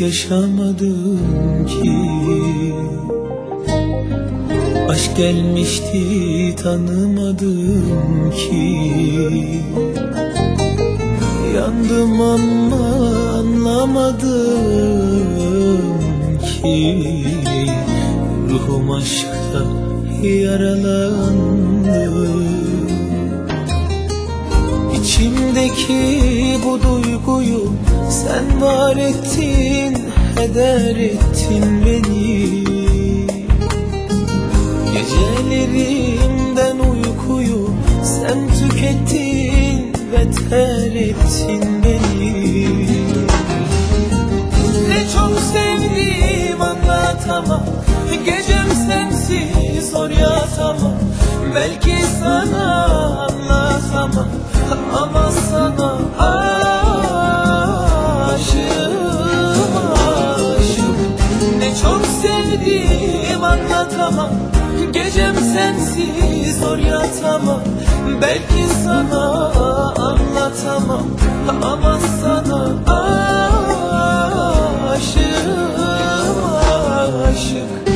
Yaşamadım ki. Aşk gelmişti tanımadım ki. Yandım ama anlamadım ki. Ruhum aşkta yaralandı. İçimdeki bu duyguyu sen var ettin, heder ettin beni. Gecelerimden uykuyu sen tükettin ve ter ettin beni. Ne çok sevdim anlatamam. Gecem sensiz zor yatamam. Belki sana zor yatamam. Belki sana anlatamam. Ama sana aşığım aşık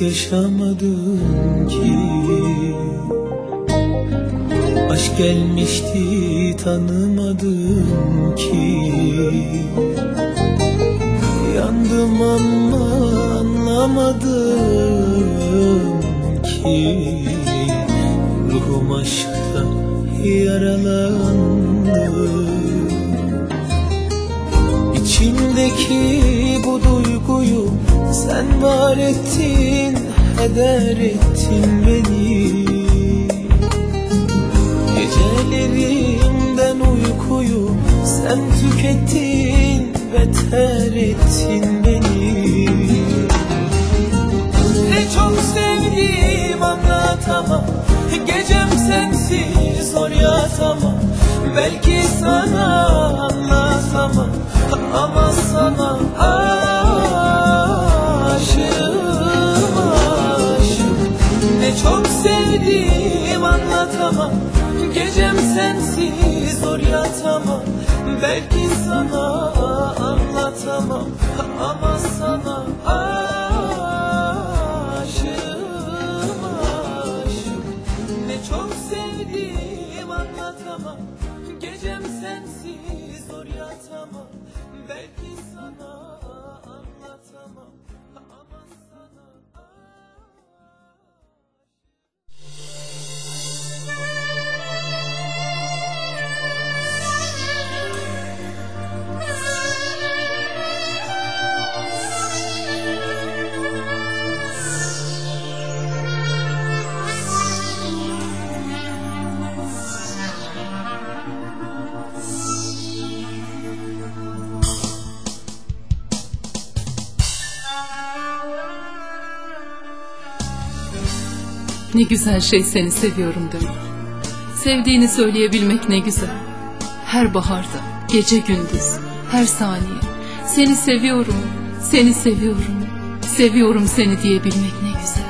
yaşamadım ki. Aşk gelmişti tanımadım ki. Yandım ama anlamadım ki. Ruhum aşkta yaralandı. İçimdeki sen var ettin, heder ettin beni. Gecelerimden uykuyu sen tükettin ve ter ettin beni. Ne çok sevdim anlatamam. Gecem sensiz zor yatamam. Belki sana anlatamam. Ama sana aşığım Gecem sensiz zor yatamam. Belki sana anlatamam. Ama sana aşığım aşık Ne çok sevdim anlatamam. Gecem sensiz zor yatamam. Belki Ne güzel şey seni seviyorum demek. Sevdiğini söyleyebilmek ne güzel. Her baharda, gece gündüz, her saniye. Seni seviyorum, seni seviyorum, seviyorum seni diyebilmek ne güzel.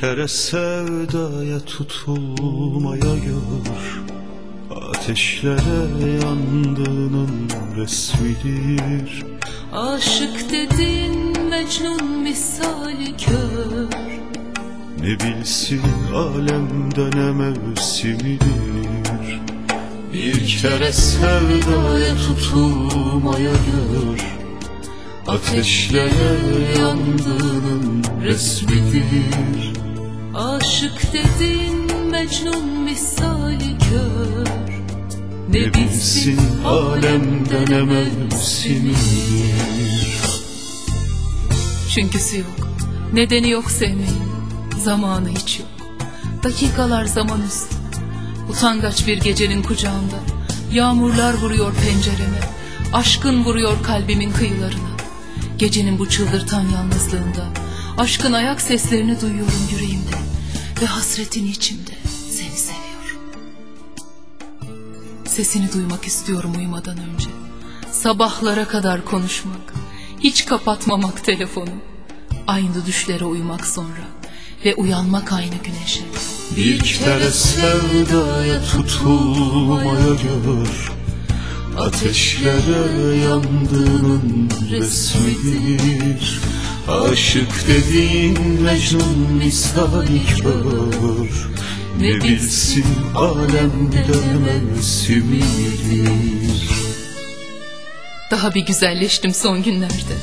Kere sevdaya tutulmaya gör. Ateşlere yandığının resmidir. Aşık dedin Mecnun misali kör. Ne bilsin alemde ne mevsimidir. Bir kere sevdaya tutulmaya gör. Ateşlere yandığının resmidir Aşık dedin Mecnun misali kör. Ne bilsin alemde ne mevsimidir Çünküsü yok Nedeni yok sevmeyin Zamanı hiç yok. Dakikalar zaman üstü Utangaç bir gecenin kucağında. Yağmurlar vuruyor pencereme Aşkın vuruyor kalbimin kıyılarına. Gecenin bu çıldırtan yalnızlığında Aşkın ayak seslerini duyuyorum yüreğimde Ve hasretin içimde Seni seviyorum. Sesini duymak istiyorum uyumadan önce. Sabahlara kadar konuşmak Hiç kapatmamak telefonu. Aynı düşlere uyumak sonra Ve uyanmak aynı güneşe. Bir kere sevdaya tutulmaya gör. Ateşlere yandığının resmidir Aşık dediğin Mecnun misali kör Ne bilsin alemde mevsimidir Daha bir güzelleştim son günlerde.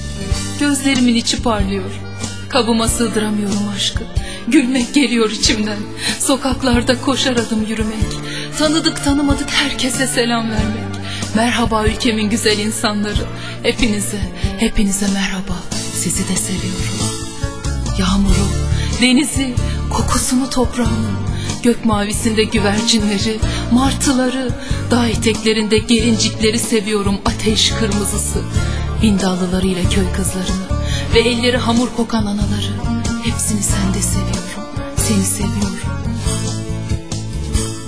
Gözlerimin içi parlıyor. Kabıma sığdıramıyorum aşkı. Gülmek geliyor içimden. Sokaklarda koşar adım yürümek. Tanıdık tanımadık herkese selam vermek. Merhaba ülkemin güzel insanları. Hepinize, hepinize merhaba. Sizi de seviyorum. Yağmuru, denizi, kokusunu toprağının, gök mavisinde güvercinleri, martıları, dağ eteklerinde gelincikleri seviyorum ateş kırmızısı, bindallılarıyla köy kızlarını ve elleri hamur kokan anaları. Hepsini sende seviyorum, seni seviyorum.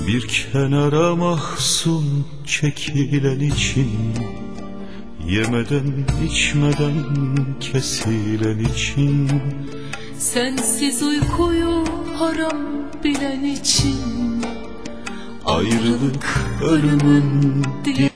Bir kenara mahzun çekilen için Yemeden içmeden kesilen için. Sensiz uykuyu haram bilen için. Ayrılık ölümün diye